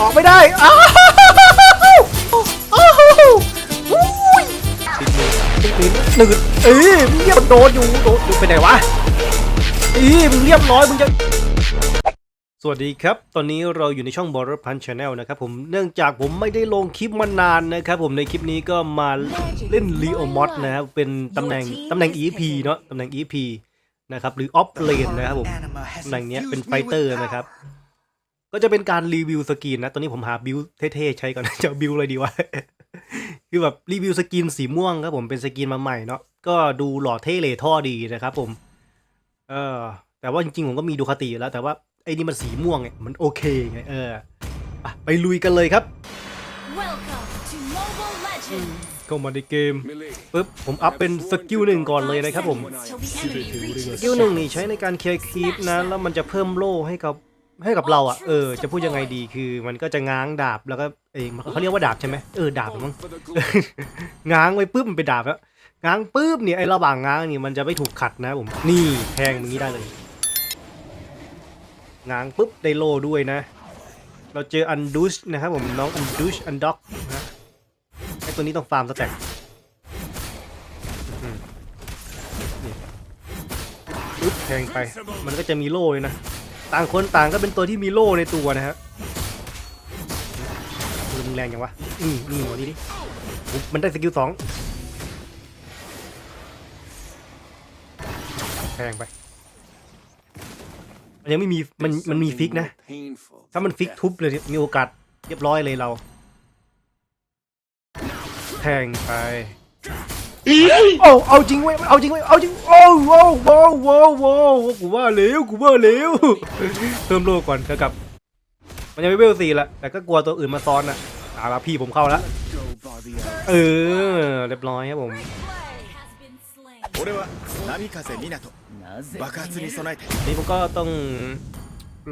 ออกไม่ได้อ้าวอ้าวอุ้ยติดมือติดมือหนืดเอ้ยมึงเรียบโดนอยู่โดนอยู่ไปไหนวะอีมึงเรียบร้อยมึงจะสวัสดีครับ ตอนนี้เราอยู่ในช่อง Border Punch Channel นะครับผม เนื่องจากผมไม่ได้ลงคลิปมานานนะครับผม ในคลิปนี้ก็มาเล่น Leo Mod นะครับ เป็นตำแหน่งตำแหน่ง EP เนาะตำแหน่ง EP นะครับ หรือ Off Lane นะครับผม ตำแหน่งเนี้ยเป็นไฟเตอร์นะครับ ก็จะเป็นการรีวิวสกินนะตอนนี้ผมหาบิวเท่ๆใช้ก่อน จะเอาบิวอะไรดีวะ คือแบบรีวิวสกินสีม่วงครับผมเป็นสกินมาใหม่เนาะ ก็ดูหล่อเท่เลท่อดีนะครับผม เออ แต่ว่าจริงๆผมก็มีดูคาติอยู่แล้ว แต่ว่าไอ้นี่มันสีม่วงไงมันโอเคไงเอออะไปลุยกันเลยครับ Welcome to Mobile Legends. เข้ามาในเกมปึ๊บผมอัพเป็นสกิลหนึ่งก่อนเลยนะครับผม Till the enemy ส reaches กิลหนึ่งนี่ใช้ในการเคลียร์คีปนะ แล้วมันจะเพิ่มโล่ให้กับ ให้กับเราอะเออจะพูดยังไงดีคือมันก็จะง้างดาบแล้วก็เอยเขาเรียกว่าดาบใช่ไหมเออดาบมั้งง้างไว้ปุ๊บมันเป็นดาบแล้วง้างปุ๊บเนี่ยไอ้ระหว่างง้างนี่มันจะไม่ถูกขัดนะผมนี่แทงอย่างนี้ได้เลย ง้างปุ๊บได้โล่ด้วยนะ เราเจออันดูชนะครับผมน้องอันดูชอันด็อกนะไอ้ตัวนี้ต้องฟาร์มสแต็กอืมนี่ปุ๊บแทงไปมันก็จะมีโล่เลยนะ ต่างคนต่างก็เป็นตัวที่มีโล่ในตัวนะครับรุนแรงยังวะนี่นี่หัวนี่ดิมันได้สกิลสองแทงไป มันยังไม่มี มัน มันมีฟิกนะ ถ้ามันฟิกทุบเลย มีโอกาสเรียบร้อยเลยเรา แทงไป โอ้เอาจริงเว้ยเอาจริงเว้ยเอาจริงโอ้โว้โว้โว้โอ้กูว่าเร็วกูว่าเร็วเพิ่มโลก่อนเถอะกับ มันยังไม่เวลสี่ละแต่ก็กลัวตัวอื่นมาซ้อนอะอาละพี่ผมเข้าแล้วเออเรียบร้อยครับผมนี่ผมก็ต้อง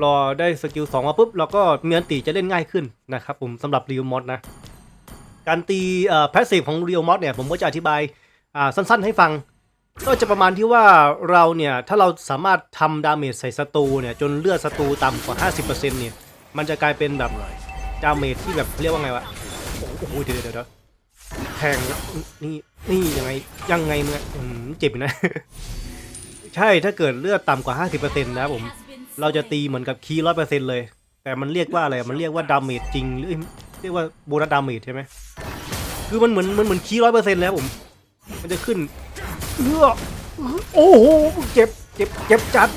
รอได้สกิลสองมาปุ๊บเราก็เมียนตีจะเล่นง่ายขึ้นนะครับผมสำหรับรีวมอดนะ การตีเอ่แพสซีฟของรีวมอดเนี่ยผมก็จะอธิบาย สั้นๆ ให้ฟัง ก็จะประมาณที่ว่าเราเนี่ย ถ้าเราสามารถทำดาเมจใส่ศัตรูเนี่ย จนเลือดศัตรูต่ำกว่า 50%เนี่ย มันจะกลายเป็นแบบดาเมจที่แบบเรียกว่าไงวะ โอ้โหเดี๋ยวเดี๋ยวเดี๋ยวแทงนี่นี่ยังไงยังไงเนี่ยอืมเจ็บนะ ใช่ถ้าเกิดเลือดต่ำกว่า 50%นะครับผม เราจะตีเหมือนกับคีร้อยเปอร์เซ็นต์เลย แต่มันเรียกว่าอะไรมันเรียกว่าดาเมจจริงหรือเรียกว่าโบนัสดาเมจใช่ไหมคือมันเหมือนมันเหมือนคีร้อยเปอร์เซ็นต์แล้วผม มันจะขึ้นเลือโอ้โหเจ็บเจ็บเจ็บจัด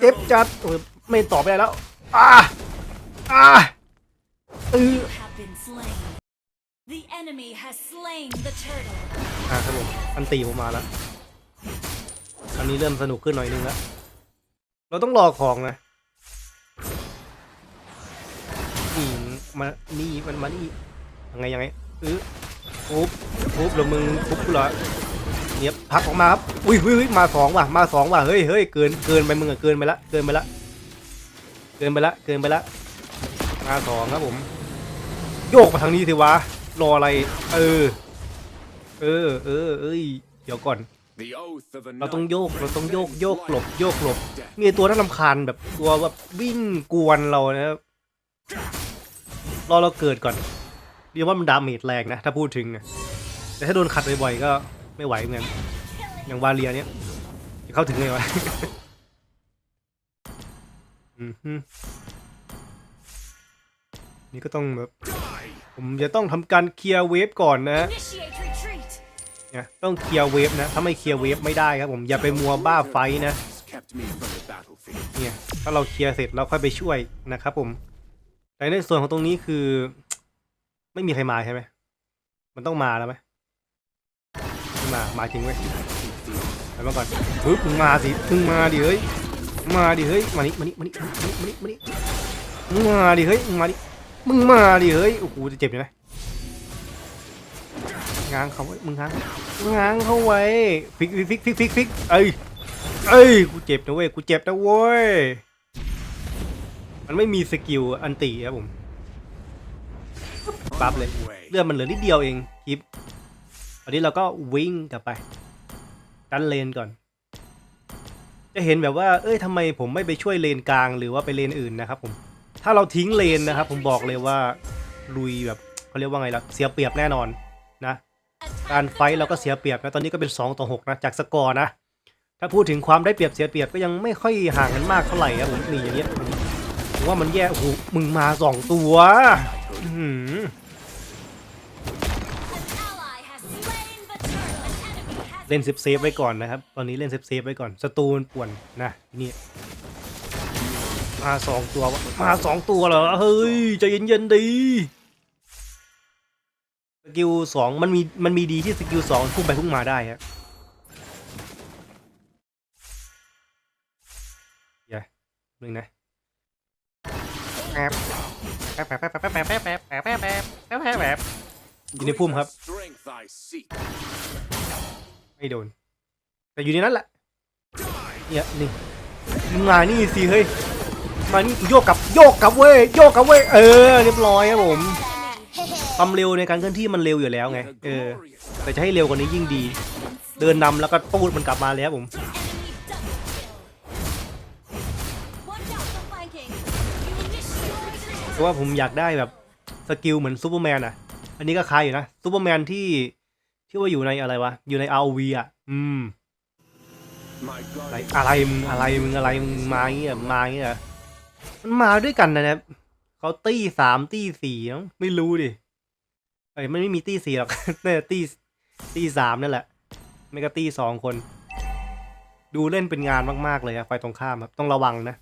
เจ็บจัดโอ้ยไม่ตอบไม่ได้แล้วอ่าอ่าเออ You have been slain. The enemy has slain the turtle. อ่าครับผมอันตีผมมาแล้วอันนี้เริ่มสนุกขึ้นหน่อยนึงแล้วเราต้องรอของนะนี่มานี่มันมานี่ยังไงยังไงเออปุ๊บ ปุ๊บแล้วมึงปุ๊บกูเหรอเนี่ยพักออกมาครับอุ้ยอุ้ยมาสองว่ะมาสองว่ะเฮ้ยเฮ้ยเกินเกินไปมึงอะเกินไปละเกินไปละเกินไปละเกินไปละมาสองครับผม โยกมาทางนี้สิวะรออะไร เออ เออเออเอ้ยเดี๋ยวก่อน เราต้องโยกเราต้องโยกโยกหลบโยกหลบ มีตัวน่ารำคาญแบบตัวแบบวิ่งกวนเรานะครับรอเราเกิดก่อนเรียกว่ามันดาเมจแรงนะ ถ้าพูดถึงนะ แต่ถ้าโดนขัดบ่อยๆก็ไม่ไหวเหมือนกันอย่างวาเลียเนี้ยจะเข้าถึงไงวะอือฮึนี่ก็ต้องแบบผมจะต้องทำการเคลียร์เวฟก่อนนะ Initiate retreat. เนี่ยต้องเคลียร์เวฟนะ ถ้าไม่เคลียร์เวฟไม่ได้ครับผมอย่าไปมัวบ้าไฟท์นะเนี่ยถ้าเราเคลียร์เสร็จเราค่อยไปช่วยนะครับผม แต่ในส่วนของตรงนี้คือ ไม่มีใครมาใช่ไหมมันต้องมาแล้วไหม มา มาจริงเว้ยไปมาก่อนปึ๊บมาสิมึงมาดิเฮ้ย มาดิเฮ้ย มานี่มานี่มานี่มานี่มานี่มานี่มึงมาดิเฮ้ยมึงมาดิ มึงมาดิเฮ้ย โอ้โห จะเจ็บอยู่นะง้างเขาไว้ มึงง้างง้างเขาไว้ ฟิกฟิกฟิกฟิกฟิกเอ้ย เอ้ย กูเจ็บนะเว้ย กูเจ็บนะเว้ย มันไม่มีสกิลอันตีครับผมปั๊บเลย เลือดมันเหลือนิดเดียวเองคลิป ตอนนี้เราก็วิ่งกลับไปดันเลนก่อน จะเห็นแบบว่า เอ้ยทำไมผมไม่ไปช่วยเลนกลางหรือว่าไปเลนอื่นนะครับผมถ้าเราทิ้งเลนนะครับ ผมบอกเลยว่าลุยแบบเขาเรียกว่าไงล่ะเสียเปรียบแน่นอนนะ การไฟท์เราก็เสียเปรียบนะตอนนี้ก็เป็น 2 ต่อ 6 นะ จากสกอร์นะ ถ้าพูดถึงความได้เปรียบเสียเปรียบก็ยังไม่ค่อยห่างกันมากเท่าไหร่ครับผมนี่อย่างเงี้ยผมว่ามันแย่โอ้โหมึงมาสองตัว เล่นเซฟเซฟไว้ก่อนนะครับ ตอนนี้เล่นเซฟเซฟไว้ก่อนศัตรูมันป่วนนะนี่มาสองตัวมาสองตัวเหรอเฮ้ยใจเย็นๆดีสกิลสองมันมีมันมีดีที่สกิลสองพุ่งไปพุ่งมาได้ครับอย่าหนึ่งนะแป๊บแป๊บแป๊บแป๊บแป๊บแป๊บแป๊บแป๊บแป๊บแป๊บแป๊บแป๊บแป๊บแป๊บอยู่ในพุ่มครับ ไม่โดน แต่อยู่ในนั้นแหละ เนี่ยนี่มานี่สิเฮ้ย มานี่โยกกลับโยกกลับเว้ยโยกกลับเว้ยเออเรียบร้อยครับผมความเร็วในการเคลื่อนที่มันเร็วอยู่แล้วไง เออ แต่จะให้เร็วกว่านี้ยิ่งดี เดินนำแล้วก็ตูดมันกลับมาแล้วผม เพราะว่าผมอยากได้แบบสกิลเหมือนซูเปอร์แมนอะ อันนี้ก็คล้ายอยู่นะซูเปอร์แมนที่ ที่ว่าอยู่ในอะไรวะ อยู่ใน ROV อะ อืม My อะไร guardian อะไรมึงอะไรมึงอะไรมึงมาอย่างเงี้ยมาอย่างเงี้ยมันมาด้วยกันนะเนี่ยเขาตี้สามตี้สี่มั้งไม่รู้ดิเอ้ยมันไม่มีตี้สี่หรอกน่าจะตี้ตี้สามนั่นแหละ ไม่ก็ตี้สองคน ดูเล่นเป็นงานมากๆเลยอะไฟตรงข้ามครับต้องระวังนะ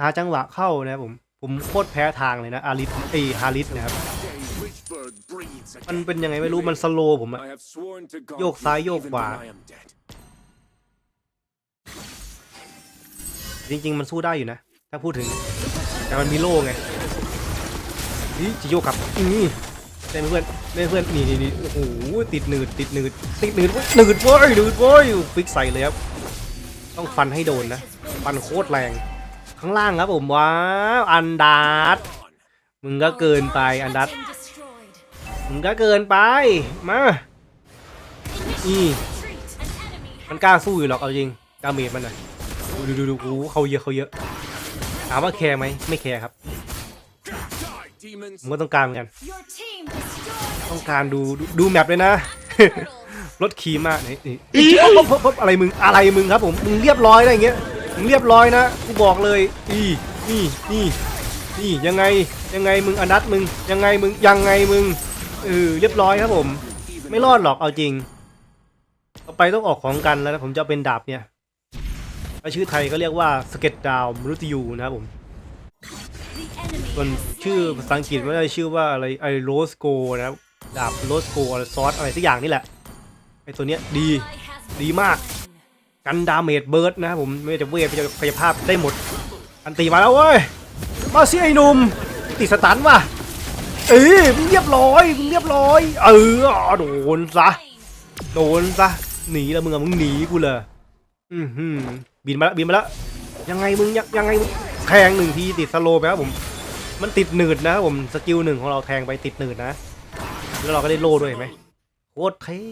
หาจังหวะเข้านะครับผม ผมโคตรแพ้ทางเลยนะอาริสเอยฮาริสนะครับ มัน again. เป็นยังไงไม่รู้มันสโลว์ผมอะ I have sworn to guard โยกซ้าย you โยก even ขวา when I am dead. จริงๆ มันสู้ได้อยู่นะ ถ้าพูดถึง แต่มันมีโล่ไงนี่จิโยกกลับนี่เล่นเพื่อนเล่นเพื่อนนี่นี่นี่โอ้โหติดหนืดติดหนืดติดหนืดเว้ยหนืดเว้ยหนืดเว้ยฟิกใส่เลยครับต้องฟันให้โดนนะฟันโคตรแรง ข้างล่างครับผมว้าวอันดัต On. มึงก็เกินไปอันดัต been destroyed. มึงก็เกินไป มานี่ Retreat. An enemy มันกล้าสู้อยู่หรอกเอาจริงดาเมจมันหน่อยดูดูดูดูโอ้โหเขาเยอะเขาเยอะถามว่าแคร์ไหมไม่แคร์ครับ Die, demons. ผมก็ต้องการเหมือนกัน Your team destroyed ต้องการดูดูดูแมปเลยนะ the turtle. รถขี่มานี่นี่พบพบพบอะไรมึงอะไรมึงครับผมมึงเรียบร้อยนะอย่างเงี้ยมึงเรียบร้อยนะกูบอกเลยอีนี่นี่นี่ยังไงยังไงมึงอนัทมึงยังไงมึงยังไงมึง เออเรียบร้อยครับผม ไม่รอดหรอกเอาจริงต่อไปต้องออกของกันแล้วนะผมจะเป็นดาบเนี่ยชื่อไทยก็เรียกว่าสเก็ตดาวมรุตยูนะครับผมส่วนชื่อภาษาอังกฤษไมันจะชื่อว่าอะไรไอโรสโกนะครับดาบโรสโกอะไรซอสอะไรสักอย่างนี่แหละไอตัวเนี้ยดีดีมากกันดาเมจเบิร์ดนะครับผมไม่ว่าจะเวทไม่ว่าจะกาภาพได้หมดอันตีมาแล้วเว้ยมาสิไอหนุ่มติดสตันว่ะ เอ้ยมึงเรียบร้อยมึงเรียบร้อย เออโดนซะโดนซะหนีแล้วมึงอะมึงหนีกูเลยอือหือบินมาแล้วบินมาแล้วยังไงมึงยังยังไงแทงหนึ่งทีติดสโลไปครับผม มันติดหนืดนะครับผมสกิลหนึ่งของเราแทงไปติดหนืดนะ แล้วเราก็ได้โลด้วยไหมโคตรเท่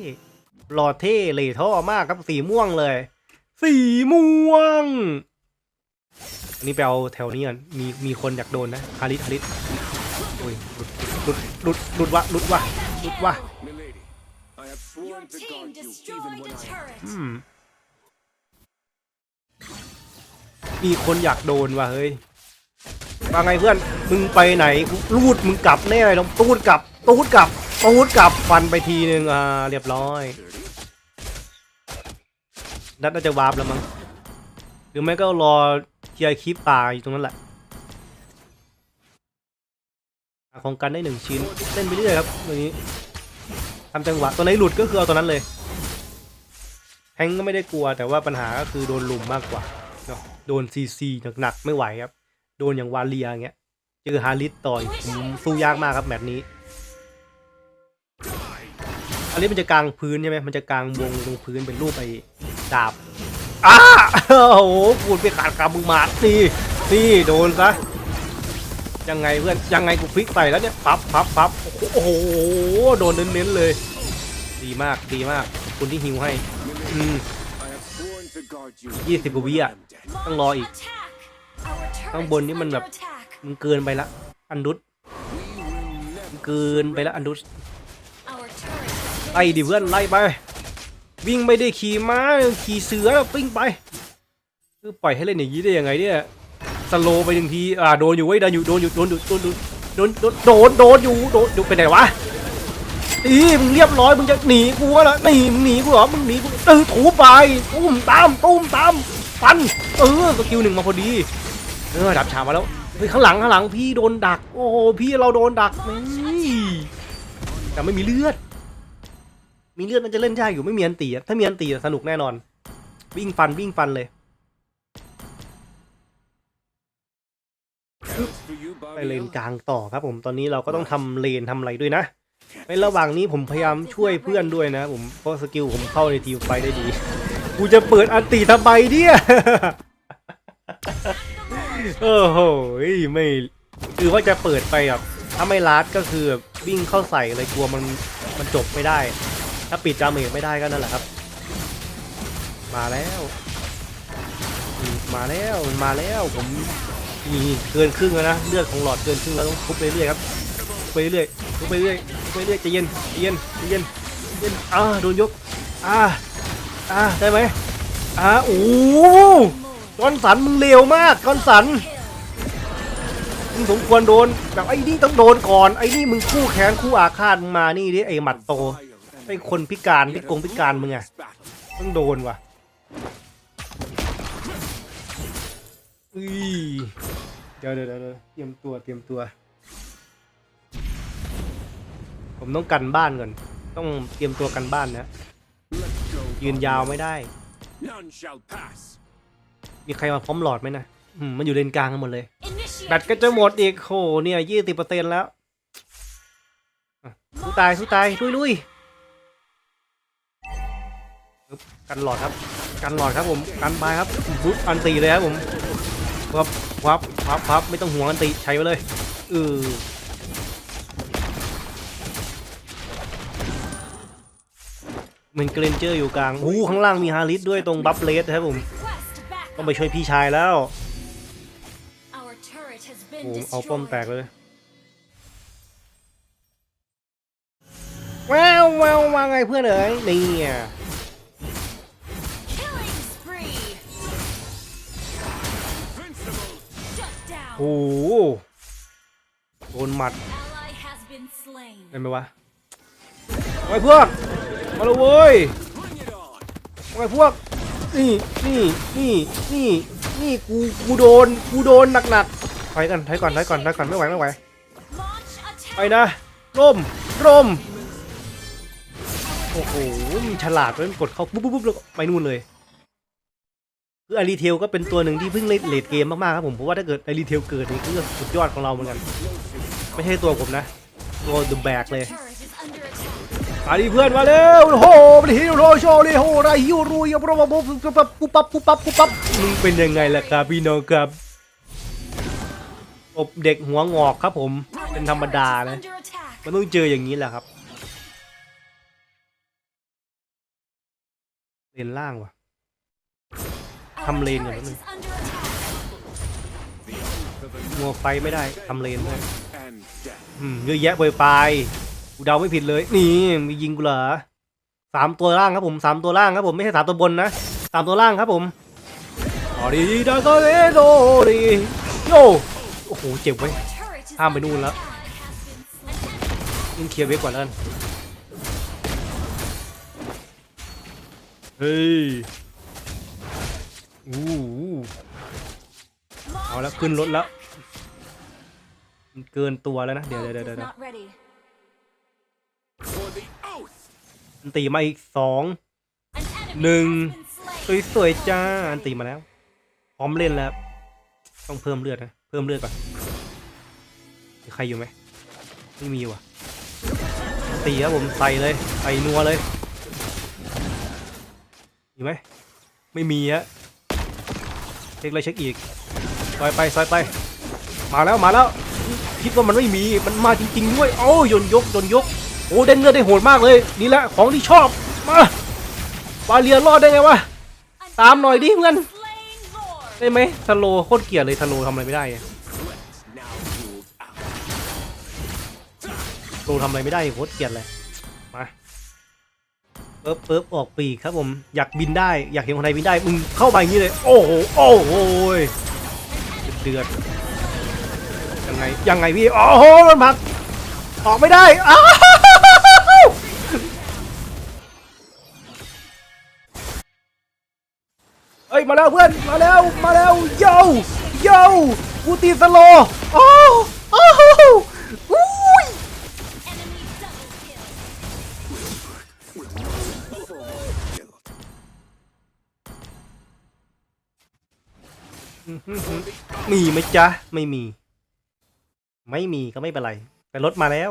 หล่อเท่เหล่ท่อมากครับสีม่วงเลย สีม่วงอันนี้ไปเอาแถวนี้ก่อนมีมีคนอยากโดนนะฮาริสฮาริสโอ้ยหลุด หลุดหลุดหลุดวะหลุดวะหลุดวะ Milady, I have Your sworn to team guard you even destroyed when a I am turret. อืมมีคนอยากโดนว่ะเฮ้ยว่าไงเพื่อน มึงไปไหนกูรูดมึงกลับแน่เลยต้องตูดกลับ ตูดกลับ ตูดกลับ ฟันไปทีนึงอ่า เรียบร้อย นัดน่าจะวาร์ปแล้วมั้ง หรือไม่ก็รอเคลียร์คลิปป่าอยู่ตรงนั้นแหละ ของกันได้หนึ่งชิ้นเล่นไปเรื่อยครับตัวนี้ทำจังหวะตัวไหนหลุดก็คือเอาตัวนั้นเลยแฮงก็ไม่ได้กลัวแต่ว่าปัญหาก็คือโดนลุมมากกว่าเนาะโดนซีซีหนักๆไม่ไหวครับ โดนอย่างวาเลียอย่างเงี้ยเจอฮาริสต่อยสู้ยากมากครับแมตช์นี้อันนี้มันจะกลางพื้นใช่ไหมมันจะกลางวงตรงพื้นเป็นรูปไอ้ดาบอ้าโอ้โหพูดไปขาดคำมึงมานี่นี่โดนซะ ยังไงเพื่อนยังไงกูฟิกใส่แล้วเนี่ยปั๊บปั๊บปั๊บโอ้โหโดนเน้นๆเลย ดีมากดีมาก คุณที่ฮิวให้อืมยี่สิบกว่าวิอะต้องรออีกข้างบนนี่มันแบบมึงเกินไปละ อันดุษมึงเกินไปละอันดุษไล่ดิเพื่อนไล่ไป วิ่งไม่ได้ขี่ม้าขี่เสือปิ้งไป คือปล่อยให้เล่นอย่างนี้ได้ยังไงเนี่ย สโลไปหนึ่งทีอ่าโดนอยู่เว้ยโดนอยู่โดนอยู่โดนอยู่โดนโดนโดนโดนโดนอยู่โดนอยู่ไปไหนวะอีมึงเรียบร้อยมึงจะหนีกูวะล่ะหนีมึงหนีกูเหรอมึงหนีกูเออถูไปตุ้มตามตุ้มตามฟันเออสกิลหนึ่งมาพอดีเออดับฉามาแล้วเฮ้ยข้างหลังข้างหลังพี่โดนดัก โอ้โหพี่เราโดนดักนี่แต่ไม่มีเลือด มีเลือดมันจะเล่นยากอยู่ไม่มีอันตีถ้ามีอันตีสนุกแน่นอน วิ่งฟันวิ่งฟันเลย ไปเลนกลางต่อครับผมตอนนี้เราก็ต้องทำเลนทำอะไรด้วยนะ ในระหว่างนี้ผมพยายามช่วยเพื่อนด้วยนะ ผมเพราะสกิลผมเข้าในทีมไฟได้ดี กูจะเปิดอันตีทำไมเนี่ยโอ้โหไม่คือว่าจะเปิดไปแบบถ้าไม่ลัดก็คือแบบวิ่งเข้าใส่เลยกลัวมันมันจบไม่ได้ ถ้าปิดจาเมจไม่ได้ก็นั่นแหละครับ มาแล้วอืมมาแล้วมันมาแล้วผม นี่เกินครึ่งแล้วนะเลือดของหลอดเกินครึ่งแล้วต้องทุบไปเรื่อยครับทุบไปเรื่อยทุบไปเรื่อยทุบไปเรื่อยใจเย็นใจเย็นใจเย็นเย็นอ่าโดนยกอ่าอ่าได้ไหมอ่าโอ้โหจอนสันมึงเลวมากจอนสันมึงสมควรโดนแบบไอ้นี่ต้องโดนก่อนไอ้นี่มึงคู่แขนคู่อาฆาตมึงมานี่ดิไอ้หมัดโตไอ้คนพิการพิกงพิการมึงอะต้องโดนว่ะ อุ้ยเดี๋ยวเดี๋ยวเดี๋ยวเตรียมตัวเตรียมตัว ผมต้องกันบ้านก่อน ต้องเตรียมตัวกันบ้านนะ ยืนยาวไม่ได้ None shall pass. มีใครมาพร้อมหลอดไหมนะอืมมันอยู่เลนกลางกันหมดเลย initiate แบตก็จะหมดอีกโหเนี่ยยี่สิบเปอร์เซ็นต์แล้วอะสู้ตายสู้ตายลุยลุยปึ๊บกันหลอดครับ กันหลอดครับผม กันบายครับปุ๊บอันตีเลยครับผม วับวับวับวับไม่ต้องห่วงอันตีใช้ไปเลยเออเหมือนเกรนเจอร์อยู่กลางอู้ข้างล่างมีฮาริสด้วยตรงบัฟเลสครับผม request ต้อง backup ไปช่วยพี่ชายแล้ว Our turret has โอ้ been เอาป้อมแตก destroyed เลยแววแววมาไงเพื่อนเอ๋ยนี่ โอ้โหโดนหมัด ally has been slain เป็นไหมวะไอ้พวก มาเลยเว้ย Bring it on. ไอ้พวก นี่ นี่ นี่ นี่ นี่ กู กูโดน กูโดนหนักๆถอยกันถอยก่อนถอยก่อนถอยก่อนไม่ไหวไม่ไหว launch attack ไปนะ ร่ม ร่ม โอ้โหมันฉลาดเลยมันกดเข้าปุ๊บปุ๊บปุ๊บแล้วก็ไปนู่นเลย คืออารีเทลก็เป็นตัวหนึ่งที่เพิ่งเล่นเลดเกมมากๆครับผมเพราะว่าถ้าเกิดอารีเทลเกิดนี่คือสุดยอดของเราเหมือนกัน ไม่ใช่ตัวผมนะตัวเดอะแบกเลย turret is under attack มาดิเพื่อนมาเร็วโอ้โหมันฮิโรโชเลยโหไรฮิวรุยปะปะปุ๊บปุ๊บปุ๊บปุ๊บปั๊บปุ๊บปั๊บปุ๊บปั๊บมึงเป็นยังไงล่ะครับพี่น้องครับอบเด็กหัวงอกครับผมเป็นธรรมดานะมันต้องเจออย่างนี้แหละครับเลนล่างว่ะ ทำเลนก่อน turret นิดนึง is under attack มัวไฟไม่ได้ทำเลนด้วยอืมเยอะแยะเปไปกูเดาไม่ผิดเลย นี่มียิงกูเหรอสามตัวล่างครับผมสามตัวล่างครับผมไม่ใช่สามตัวบนนะสามตัวล่างครับผมออดีดาโกเรโดดีโยโอ้โหเจ็บไว้ข้ามไปนู่นแล้วยิงเคลียร์เวฟก่อนแล้วกันเฮ้ย อู้หูเอาละ Launch ขึ้นรถแล้ว attack มันเกินตัวแล้วนะ เดี๋ยวเดี๋ยว Ult เดี๋ยว is เดี๋ยว not ready For the oath. มันตีมาอีกสอง An enemy หนึ่ง has been slain สวยๆจ้าอันตีมาแล้ว พร้อมเล่นแล้ว ต้องเพิ่มเลือดนะ เพิ่มเลือดก่อนมีใครอยู่ไหมไม่มีว่ะตีครับผมใส่เลยใส่นัวเลยมีไหมไม่มีฮะ เช็คเลยเช็คอีกซอยไปซอยไป มาแล้วมาแล้ว คิดว่ามันไม่มีมันมาจริง ๆ ด้วย โอ้ยนยกยนยกโอ้เด้เลือดได้โหดมากเลยนี่แหละของที่ชอบมาบาเลียรอดได้ไงวะตามหน่อยดิเพื่อนได้ไหมทสโลโคตรเกียดเลยทสโลทำอะไรไม่ได้โลทำอะไรไม่ได้โคตรเกียดเลย ปึ๊บปึ๊บออกปีกครับผมอยากบินได้อยากเห็นคนไทยบินได้มึงเข้าไปอย่างนี้เลย โอ้โหโอ้โหเดือดยังไงยังไงพี่โอ้โหมันผลักออกไม่ได้อ้าเอ้ยมาแล้วเพื่อนมาแล้วมาแล้วโยโยกูตีสโลโอ้โอ้อุ้ มีไหมจ๊ะ ไม่มี ไม่มีก็ไม่เป็นไร แต่รถมาแล้ว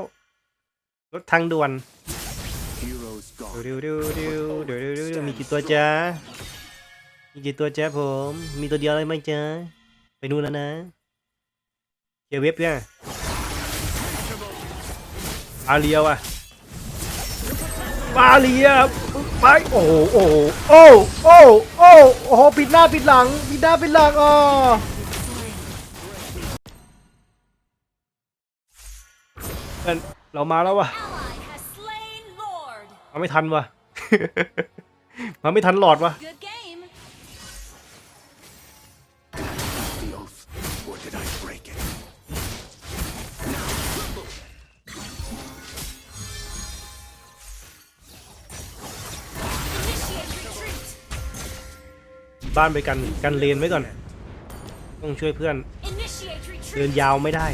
รถทางด่วน Heroes ดู gone. ดูดูดูดูดูดูดูมีกี่ตัวจ๊ะ มีกี่ตัวจ๊ะผม มีตัวเดียวเลยไหมจ๊ะ ไปนู่นแล้วนะเจอเว็บเนี่ยอาเรียวอะมาเรีย ไปโอ้โหโอ้โหโอ้โอ้โอ้โอ้โหปิดหน้าปิดหลังปิดหน้าปิดหลังอ๋อเพื่อเรามาแล้ววะมาไม่ทันวะมาไม่ทันหลอดวะ บ้านไปกันกันเลนไว้ก่อน ต้องช่วยเพื่อน เดินยาวไม่ได้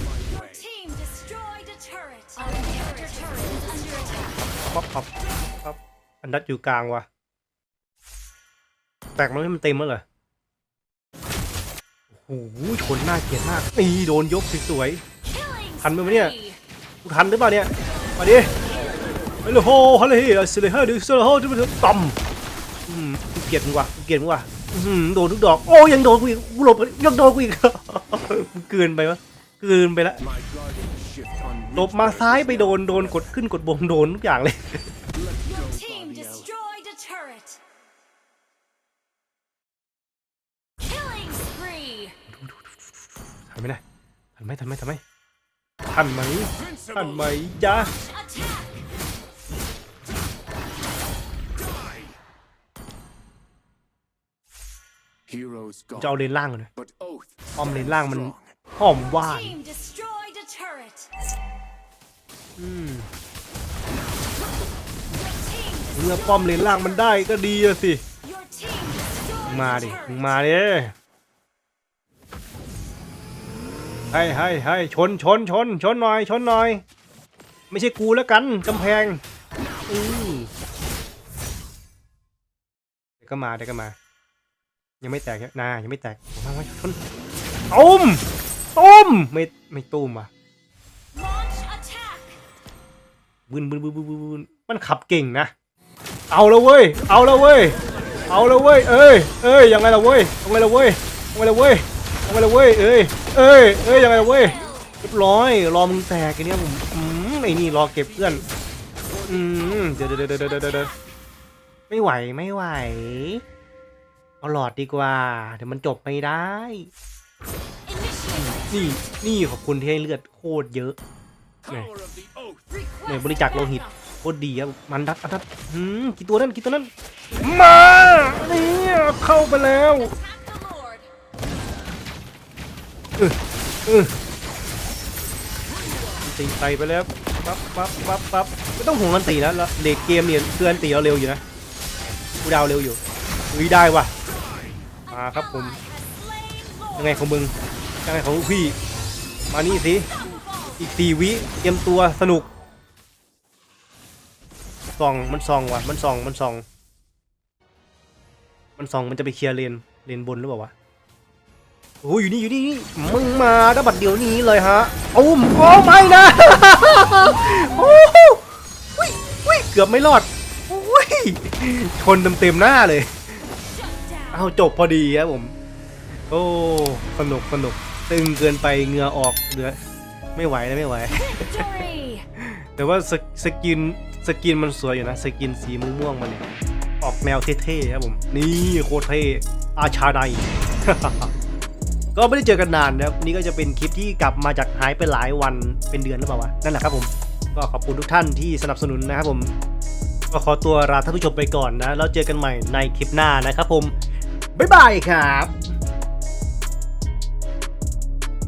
ป๊อปป๊อปป๊อปอันดัดอยู่กลางว่ะ แตกมันให้มันเต็มแล้วเหรอโอ้โหชนหน่าเกลียดมากนี่โดนยกสวย Killing Thành mới nè. spree. ๆกูทันหรือเปล่าเนี่ยมาดิไปเลโฮฮัลโหลเฮ้ยสิเลยเฮ้ยดูสิเลยโฮดูมันต่ำอืมเกลียดมึงว่ะกูเกลียดมึงว่ะ โดนทุกดอก โอ้ยังโดนกูอีกกูหลบยังโดนกูอีกมึงเกินไปวะเกินไปละ My guardian shift on หลบมาซ้ายไปโดนโดนกดขึ้นกดบงโดนทุกอย่างเลย Your team destroyed a turret. Killing spree. ทันไหมนะทันไหมทันไหมทันไหมทันไหมทันไหมจ๊ะ จะเอา gone. เลนล่างก่อนนะ But oath. ป้อมเลนล่างมัน strong. หอมหว่าน Team destroyed a turret. อืม Your team เมื่อป้อมเลนล่างมันได้ก็ดีอะสิ Your team destroyed มา a ดิมึง turret. มาดิให้ให้ให้ชนชนชนชนหน่อย ชนหน่อย ไม่ใช่กูแล้วกันกำแพงอือเดี๋ยวก็มาเดี๋ยวก็มา ยังไม่แตกใช่นายังไม่แตกมามาชนตุ้มตุ้มไม่ไม่ตุ้มว่ะ Launch attack. บึนบึนบึนบึนบึนบึนมันขับเก่งนะ เอาแล้วเว้ย เอาแล้วเว้ย เอาแล้วเว้ย เอ้ยเอ้ยยังไงล่ะเว้ยยังไงล่ะเว้ยยังไงล่ะเว้ยยังไงล่ะเว้ย เอ้ยเอ้ยเอ้ยยังไงล่ะเว้ยเรียบร้อย รอมึงแตกไอ้เนี้ยผมอืมไอ้นี่รอเก็บเพื่อน อืมเดี๋ยวเดี๋ยวเดี๋ยวเดี๋ยวเดี๋ยวเดี๋ยวไม่ไหวไม่ไหว เอาหลอดดีกว่า เดี๋ยวมันจบไม่ได้ Initiate. นี่นี่ขอบคุณที่ให้เลือดโคตรเยอะ Power of the oath. เนี่ย Request บริจาคโลหิต backup. โคตรดีครับมันดัดอันดัดหืมกี่ตัวนั่นกี่ตัวนั่นมานี่เข้าไปแล้ว Attack the Lord. ตีไปไปแล้วปั๊บปั๊บปั๊บปั๊บไม่ต้องห่วงกันตีแล้วแล้วเลดเกมเนี่ยเพื่อนตีเราเร็วอยู่นะกูดาวเร็วอยู่อุ้ยได้ว่ะ มาครับผมยังไงของมึงยังไงของลูกพี่ มานี่สิ อีกสี่วิเตรียมตัวสนุกส่องมันส่องว่ะมันส่องมันส่อง มันส่องมันจะไปเคลียร์เลนเลนบนหรือเปล่าวะโอ้ยอยู่นี่อยู่นี่มึงมาดับบัดเดี๋ยวนี้เลยฮะอุ้มโอ้ไม่นะโอ้โหอุ้ยเกือบไม่รอดอุ้ยชนเต็มเต็มๆหน้าเลย เอาจบพอดีครับผม โอ้สนุกสนุกตึงเกินไปเหงื่อออกเหลือไม่ไหวนะไม่ไหว แต่ว่าสสกินสกินมันสวยอยู่นะ สกินสีม่วงๆมันเนี่ยออกแนวเท่ๆครับผม นี่โคตรเท่อาชาไนก็ไม่ได้เจอกันนานนะครับนี่ก็จะเป็นคลิปที่กลับมาจากหายไปหลายวันเป็นเดือนหรือเปล่าวะนั่นแหละครับผม ก็ขอบคุณทุกท่านที่สนับสนุนนะครับผมก็ขอตัวลาท่านผู้ชมไปก่อนนะ แล้วเจอกันใหม่ในคลิปหน้านะครับผม บ๊ายบายครับ